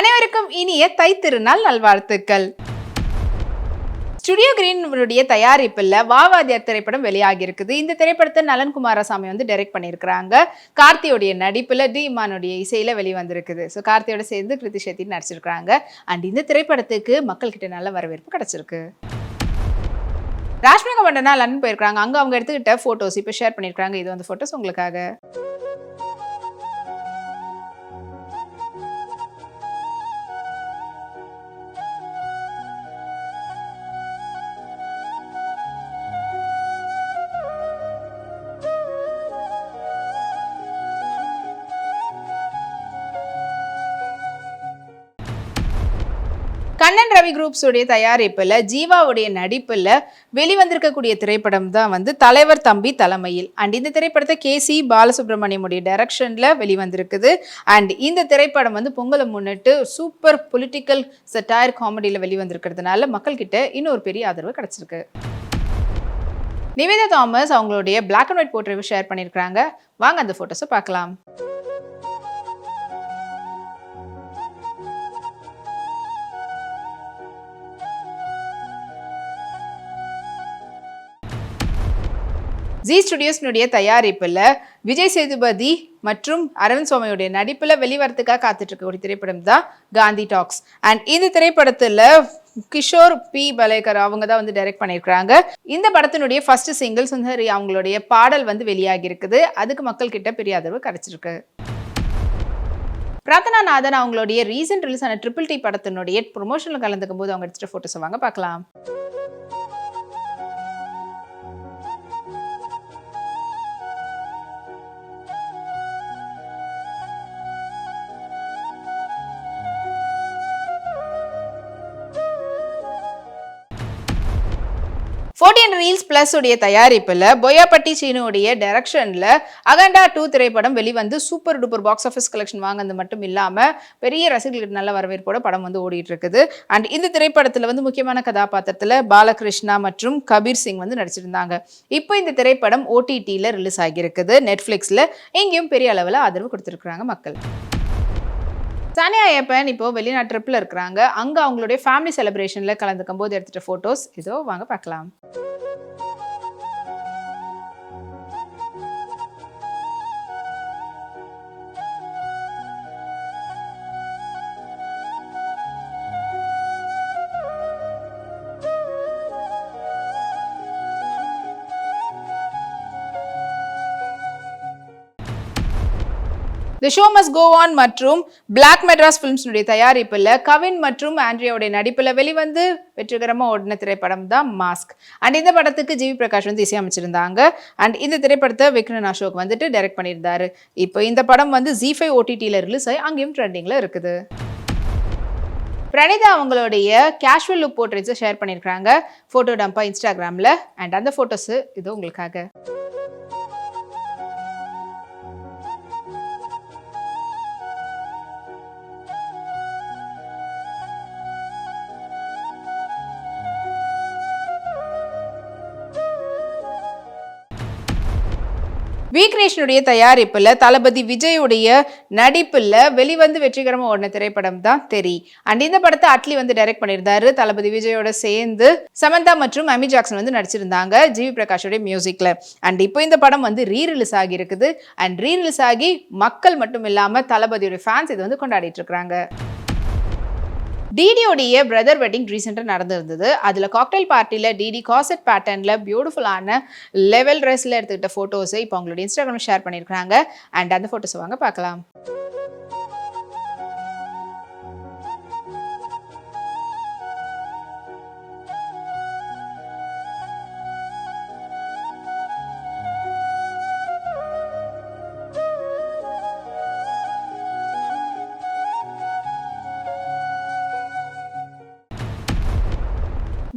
அனைவருக்கும் இனிய தைத்திருநாள் நல்வாழ்த்துக்கள். ஸ்டுடியோ கிரீனுடைய தயாரிப்பில் வாவாதியார் திரைப்படம் வெளியாகி இருக்குது இந்த திரைப்படத்தை நலன் குமாரசாமி வந்து டைரக்ட் பண்ணியிருக்கிறாங்க. கார்த்தியோடைய நடிப்பில் டி இமானுடைய இசையில் வெளிவந்திருக்குது. ஸோ கார்த்தியோட சேர்ந்து கிருதி ஷெட்டி நடிச்சிருக்கிறாங்க. அண்ட் இந்த திரைப்படத்துக்கு மக்கள்கிட்ட நல்ல வரவேற்பு கிடைச்சிருக்கு. ராஷ்மிகா மண்டனா லண்டன் போயிருக்காங்க அங்கே அவங்க எடுத்துக்கிட்ட ஃபோட்டோஸ் இப்போ ஷேர் பண்ணியிருக்காங்க இது வந்து ஃபோட்டோஸ் உங்களுக்காக. கண்ணன் ரவி குரூப்ஸ் உடைய தயாரிப்பில் ஜீவாவுடைய நடிப்பில் வெளிவந்திருக்கக்கூடிய திரைப்படம் தான் வந்து தலைவர் தம்பி தலைமையில். அண்ட் இந்த திரைப்படத்தை கே சி பாலசுப்ரமணியமுடைய டைரக்ஷனில் வெளிவந்திருக்குது. அண்ட் இந்த திரைப்படம் வந்து பொங்கலை முன்னிட்டு சூப்பர் பொலிட்டிக்கல் செட்டாயர் காமெடியில் வெளிவந்திருக்கிறதுனால மக்கள்கிட்ட இன்னொரு பெரிய ஆதரவு கிடச்சிருக்கு. நிவேதா தாமஸ் அவங்களுடைய black and white photo share பண்ணியிருக்கிறாங்க. வாங்க அந்த ஃபோட்டோஸை பார்க்கலாம். ஜி ஸ்டுடியோஸ்னுடைய தயாரிப்பில் விஜய் சேதுபதி மற்றும் அரவிந்த் சுவாமியுடைய நடிப்பில் வெளிவரத்துக்காக காத்துட்டு இருக்கக்கூடிய திரைப்படம் தான் காந்தி டாக்ஸ். அண்ட் இந்த திரைப்படத்தில் கிஷோர் பி. பலேகர் அவங்க தான் வந்து டைரக்ட் பண்ணியிருக்கிறாங்க இந்த படத்தினுடைய ஃபர்ஸ்ட் சிங்கிள் சுந்தரி அவங்களுடைய பாடல் வந்து வெளியாகி இருக்குது அதுக்கு மக்கள் கிட்ட பெரிய ஆதரவு கிடைச்சிருக்கு. பிரார்த்தனா நாதன் அவங்களுடைய ரீசன்ட் ரிலீஸ் ஆன ட்ரிபிள் டி படத்தினுடைய ப்ரொமோஷனில் கலந்துக்கும் போது அவங்க எடுத்துகிட்டு ஃபோட்டோஸ் வாங்க பார்க்கலாம். ஃபோர்டீன் ரீல்ஸ் பிளஸ் உடைய தயாரிப்பில் பொய்யாப்பட்டி சீனுடைய டைரக்ஷனில் அகண்டா டூ திரைப்படம் வெளிவந்து super duper box office collection வாங்கினது மட்டும் இல்லாமல் பெரிய ரசிகர்களுக்கு நல்ல வரவேற்போட படம் வந்து ஓடிட்டு இருக்குது அண்ட் இந்த திரைப்படத்தில் வந்து முக்கியமான கதாபாத்திரத்தில் பாலகிருஷ்ணா மற்றும் கபீர் சிங் வந்து நடிச்சிருந்தாங்க. இப்போ இந்த திரைப்படம் ஓடிடியில் ரிலீஸ் ஆகியிருக்குது. நெட்ஃப்ளிக்ஸில் எங்கேயும் பெரிய அளவில் ஆதரவு கொடுத்துருக்குறாங்க மக்கள். சானியா ஏப்பன் இப்போ வெளிநாட்டு ட்ரிப்பில் இருக்கிறாங்க. அங்கே அவங்களுடைய ஃபேமிலி செலிப்ரேஷனில் கலந்துக்கும் போது எடுத்துகிட்ட ஃபோட்டோஸ் இதோ வாங்க பார்க்கலாம். The show must go on மற்றும் பிளாக் மெட்ராஸ் ஃபிலிம்ஸுடைய தயாரிப்பில் கவின் மற்றும் ஆண்ட்ரியாவுடைய நடிப்பில் வெளிவந்து வெற்றிகரமாக ஓடின திரைப்படம் தான் மாஸ்க் அண்ட் இந்த படத்துக்கு ஜிவி பிரகாஷ் வந்து இசையமைச்சிருந்தாங்க. அண்ட் இந்த திரைப்படத்தை விக்ரன் அசோக் வந்துட்டு டைரக்ட் பண்ணியிருந்தாரு. இப்போ இந்த படம் வந்து ஜி ஃபைவ் ஓடிடியில் ரிலீஸ் ஆகி அங்கேயும் ட்ரெண்டிங்கில் இருக்குது. பிரணிதா அவங்களுடைய கேஷுவல் லுக் போர்ட்ரேட்ஸை ஷேர் பண்ணியிருக்காங்க ஃபோட்டோ டம்பா இன்ஸ்டாகிராமில் அண்ட் அந்த ஃபோட்டோஸு இது உங்களுக்காக. விக்னேஷனுடைய தயாரிப்பில் தளபதி விஜயுடைய நடிப்பில் வெளிவந்து வெற்றிகரமாக ஓடின திரைப்படம் தான் தெரி. அண்ட் இந்த படத்தை அட்லி வந்து டைரக்ட் பண்ணியிருந்தாரு. தளபதி விஜயோட சேர்ந்து சமந்தா மற்றும் அமி ஜாக்சன் வந்து நடிச்சிருந்தாங்க ஜிவி பிரகாஷோடைய மியூசிக்கில் அண்ட் இப்போ இந்த படம் வந்து ரீ ரிலீஸ் ஆகி இருக்குது அண்ட் ரீ ரிலீஸ் ஆகி மக்கள் மட்டும் இல்லாமல் தளபதியோட ஃபேன்ஸ் இதை வந்து கொண்டாடிட்டு இருக்கிறாங்க. டிடியோடைய பிரதர் வெட்டிங் ரீசெண்டாக நடந்திருந்தது. அதில் காக்டைல் பார்ட்டியில் டிடி காசட் பேட்டர்னில் பியூட்டிஃபுல்லான லெவல் ட்ரெஸ்ஸில் எடுத்துக்கிட்ட ஃபோட்டோஸை இப்போ அவங்களோட இன்ஸ்டாகிராம் ஷேர் பண்ணியிருக்கிறாங்க அண்ட் அந்த ஃபோட்டோஸை வாங்க பார்க்கலாம்.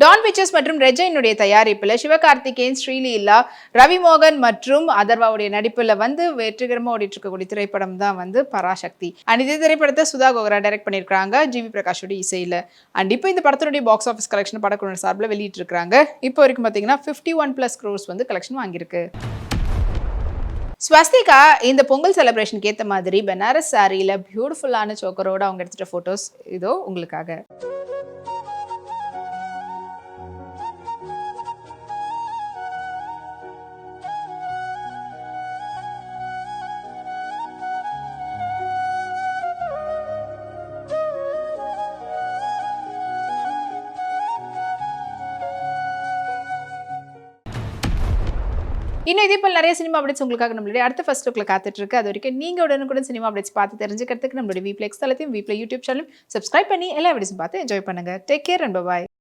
டான் பிக்சர்ஸ் மற்றும் ரெஜைனுடைய தயாரிப்பில் சிவகார்த்திகேயன் ஸ்ரீலீலா ரவிமோகன் மற்றும் அதர்வாவுடைய நடிப்பில் வந்து வெற்றிகரமாக ஓடிட்டு இருக்கக்கூடிய திரைப்படம் தான் வந்து பராசக்தி. அண்ட் இதே திரைப்படத்தை சுதா கோகரா டைரக்ட் பண்ணியிருக்காங்க ஜிவி பிரகாஷோட இசையில். அண்ட் இப்போ இந்த படத்தினுடைய பாக்ஸ் ஆஃபீஸ் கலெக்ஷன் படக்குழு சார்பில் வெளியிட்டிருக்காங்க இப்போ வரைக்கும் பார்த்தீங்கன்னா ஃபிஃப்டி ஒன் ப்ளஸ் க்ரோர்ஸ் வந்து கலெக்ஷன் வாங்கியிருக்கு. ஸ்வஸ்திகா இந்த பொங்கல் செலிப்ரேஷனுக்கு ஏற்ற மாதிரி பெனாரஸ் சாரியில் பியூட்டிஃபுல்லான சோக்கரோட அவங்க எடுத்துகிட்ட ஃபோட்டோஸ் இதோ உங்களுக்காக. இன்னும் இதே போல் நிறைய சினிமா அப்டேட்ஸ் உங்களுக்காக நம்மளுடைய அடுத்த ஃபர்ஸ்ட் லுக்கில் காத்துட்டு இருக்கு அது வரைக்கும் நீங்கள் உடனுக்குடன் சினிமா அப்டேட்ஸ் பார்த்து தெரிஞ்சுக்கிறதுக்கு நம்மளுடைய வீப்ளே எக்ஸ் தளத்தையும் வீப்ளே யூடியூப் சேனலும் சப்ஸ்கிரைப் பண்ணி எல்லா வீடியோஸும் பார்த்து என்ஜாய் பண்ணுங்கள் டேக் கேர் அண்ட் பாய்